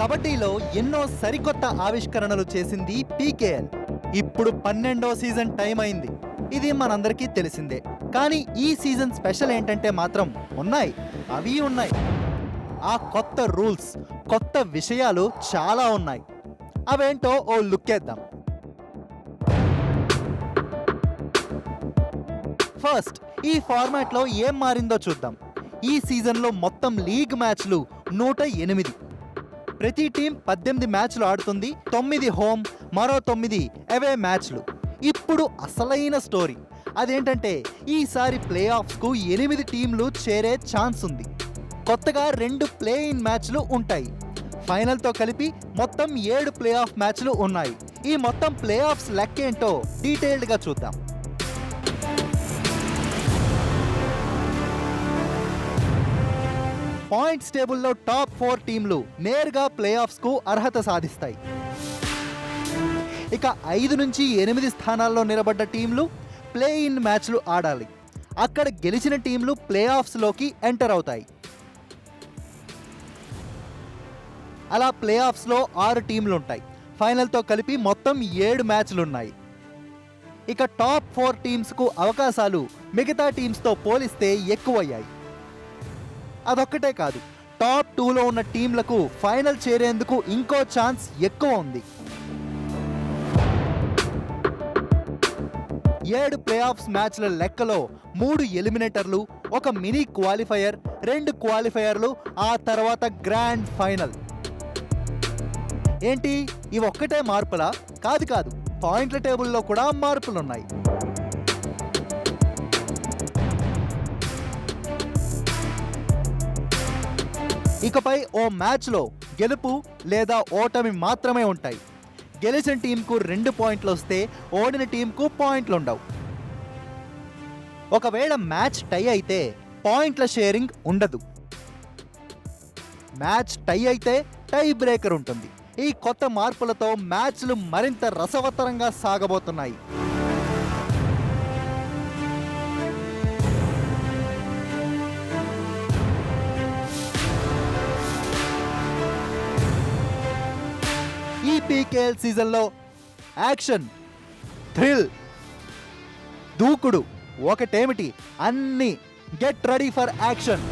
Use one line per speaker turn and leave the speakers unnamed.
కబడ్డీలో ఎన్నో సరికొత్త ఆవిష్కరణలు చేసింది పీకేఎల్. ఇప్పుడు పన్నెండో సీజన్ టైం అయింది. ఇది మనందరికీ తెలిసిందే. కానీ ఈ సీజన్ స్పెషల్ ఏంటంటే మాత్రం ఉన్నాయి. అవి ఉన్నాయి. ఆ కొత్త రూల్స్ కొత్త విషయాలు చాలా ఉన్నాయి. అవేంటో ఓ లుక్ వేద్దాం. ఫస్ట్ ఈ ఫార్మాట్లో ఏం మారిందో చూద్దాం. ఈ సీజన్లో మొత్తం లీగ్ మ్యాచ్లు నూట ఎనిమిది. ప్రతి టీం పద్దెనిమిది మ్యాచ్లు ఆడుతుంది తొమ్మిది హోమ్ మరో తొమ్మిది అవే మ్యాచ్లు. ఇప్పుడు అసలైన స్టోరీ. అదేంటంటే ఈసారి ప్లే ఆఫ్స్కు ఎనిమిది టీంలు చేరే ఛాన్స్ ఉంది. కొత్తగా రెండు ప్లే ఇన్ మ్యాచ్లు ఉంటాయి. ఫైనల్తో కలిపి మొత్తం ఏడు ప్లే ఆఫ్ మ్యాచ్లు ఉన్నాయి. ఈ మొత్తం ప్లే ఆఫ్స్ లెక్కేంటో డీటెయిల్డ్గా చూద్దాం. పాయింట్స్ టేబుల్లో టాప్ ఫోర్ టీంలు నేరుగా ప్లే ఆఫ్స్కు అర్హత సాధిస్తాయి. ఇక ఐదు నుంచి ఎనిమిది స్థానాల్లో నిలబడ్డ టీంలు ప్లే ఇన్ మ్యాచ్లు ఆడాలి. అక్కడ గెలిచిన టీంలు ప్లే ఆఫ్స్లోకి ఎంటర్ అవుతాయి. అలా ప్లే ఆఫ్స్లో ఆరు టీంలు ఉంటాయి ఫైనల్తో కలిపి మొత్తం ఏడు మ్యాచ్లు ఉన్నాయి ఇక టాప్ ఫోర్ టీమ్స్కు అవకాశాలు మిగతా టీమ్స్తో పోలిస్తే ఎక్కువయ్యాయి. అదొక్కటే కాదు. టాప్ టూలో ఉన్న టీంలకు ఫైనల్ చేరేందుకు ఇంకో ఛాన్స్ ఎక్కువ ఉంది. ఏడు ప్లే ఆఫ్స్ మ్యాచ్ల లెక్కలో మూడు ఎలిమినేటర్లు ఒక మినీ క్వాలిఫైయర్ రెండు క్వాలిఫైయర్లు ఆ తర్వాత గ్రాండ్ ఫైనల్ ఏంటి? ఇవి ఒక్కటే మార్పులా? కాదు కాదు. పాయింట్ల టేబుల్లో కూడా మార్పులున్నాయి. ఇకపై ఓ మ్యాచ్లో గెలుపు లేదా ఓటమి మాత్రమే ఉంటాయి. గెలిచిన టీంకు రెండు పాయింట్లు వస్తే ఓడిన టీంకు పాయింట్లు ఉండవు ఒకవేళ మ్యాచ్ టై అయితే పాయింట్ల షేరింగ్ ఉండదు. మ్యాచ్ టై అయితే టై బ్రేకర్ ఉంటుంది. ఈ కొత్త మార్పులతో మ్యాచ్లు మరింత రసవత్తరంగా సాగబోతున్నాయి. ఈ సీజన్లో యాక్షన్ థ్రిల్ దూకుడు ఒకటేమిటి? అన్ని గెట్ రెడీ ఫర్ యాక్షన్.